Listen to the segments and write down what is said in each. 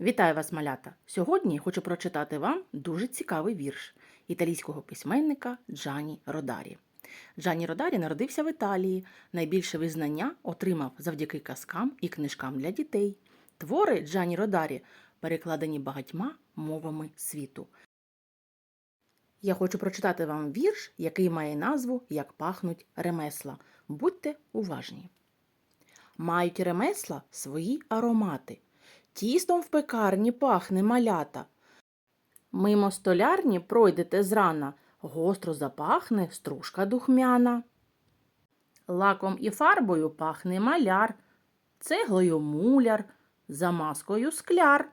Вітаю вас, малята! Сьогодні хочу прочитати вам дуже цікавий вірш італійського письменника Джані Родарі. Джані Родарі народився в Італії. Найбільше визнання отримав завдяки казкам і книжкам для дітей. Твори Джані Родарі перекладені багатьма мовами світу. Я хочу прочитати вам вірш, який має назву Як пахнуть ремесла. Будьте уважні. Мають ремесла свої аромати. Тістом в пекарні пахне малята. Мимо столярні пройдете зрана, гостро запахне стружка духмяна. Лаком і фарбою пахне маляр, цеглою муляр, замазкою скляр.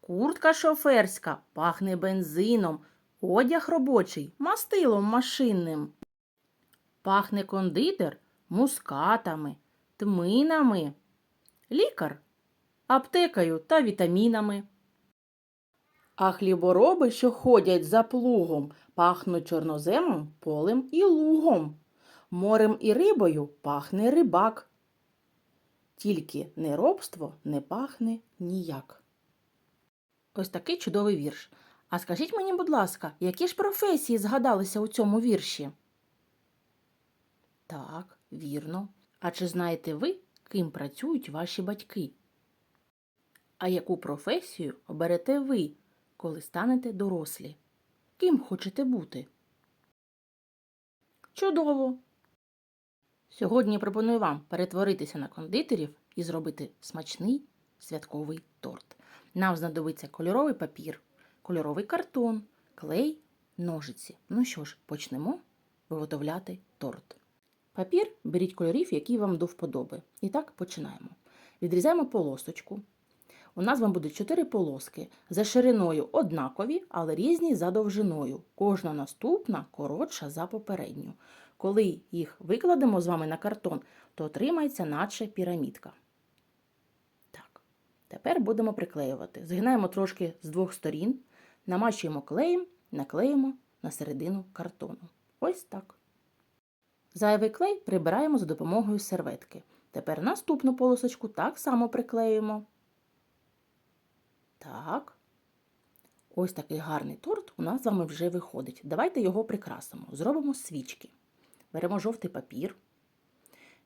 Куртка шоферська пахне бензином, одяг робочий мастилом машинним. Пахне кондитер мускатами, тминами, лікар аптекою та вітамінами. А хлібороби, що ходять за плугом, пахнуть чорноземом, полем і лугом. Морем і рибою пахне рибак. Тільки неробство не пахне ніяк. Ось такий чудовий вірш. А скажіть мені, будь ласка, які ж професії згадалися у цьому вірші? Так, вірно. А чи знаєте ви, ким працюють ваші батьки? А яку професію оберете ви, коли станете дорослі? Ким хочете бути? Чудово! Сьогодні пропоную вам перетворитися на кондитерів і зробити смачний святковий торт. Нам знадобиться кольоровий папір, кольоровий картон, клей, ножиці. Ну що ж, почнемо виготовляти торт. Папір беріть кольорів, які вам до вподоби. І так починаємо. Відрізаємо полосочку. У нас вам будуть 4 полоски за шириною однакові, але різні за довжиною. Кожна наступна коротша за попередню. Коли їх викладемо з вами на картон, то отримається наче пірамідка. Так, тепер будемо приклеювати. Згинаємо трошки з двох сторін, намачуємо клеєм, наклеїмо на середину картону. Ось так. Зайвий клей прибираємо за допомогою серветки. Тепер наступну полосочку так само приклеюємо. Так. Ось такий гарний торт у нас з вами вже виходить. Давайте його прикрасимо. Зробимо свічки. Беремо жовтий папір,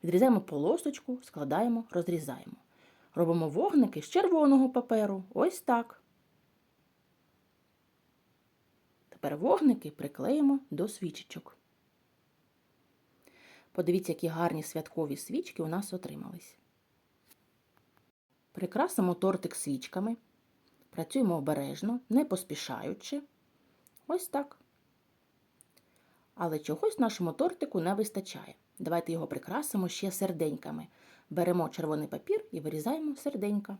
відрізаємо полосочку, складаємо, розрізаємо. Робимо вогники з червоного паперу. Ось так. Тепер вогники приклеїмо до свічечок. Подивіться, які гарні святкові свічки у нас отримались. Прикрасимо тортик свічками. Працюємо обережно, не поспішаючи. Ось так. Але чогось нашому тортику не вистачає. Давайте його прикрасимо ще серденьками. Беремо червоний папір і вирізаємо серденька.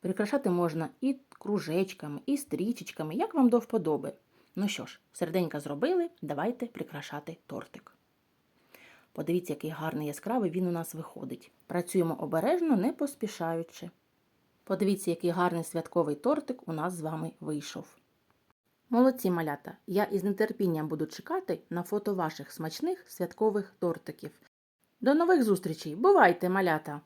Прикрашати можна і кружечками, і стрічечками, як вам до вподоби. Ну що ж, серденька зробили, давайте прикрашати тортик. Подивіться, який гарний яскравий він у нас виходить. Працюємо обережно, не поспішаючи. Подивіться, який гарний святковий тортик у нас з вами вийшов. Молодці малята! Я із нетерпінням буду чекати на фото ваших смачних святкових тортиків. До нових зустрічей! Бувайте, малята!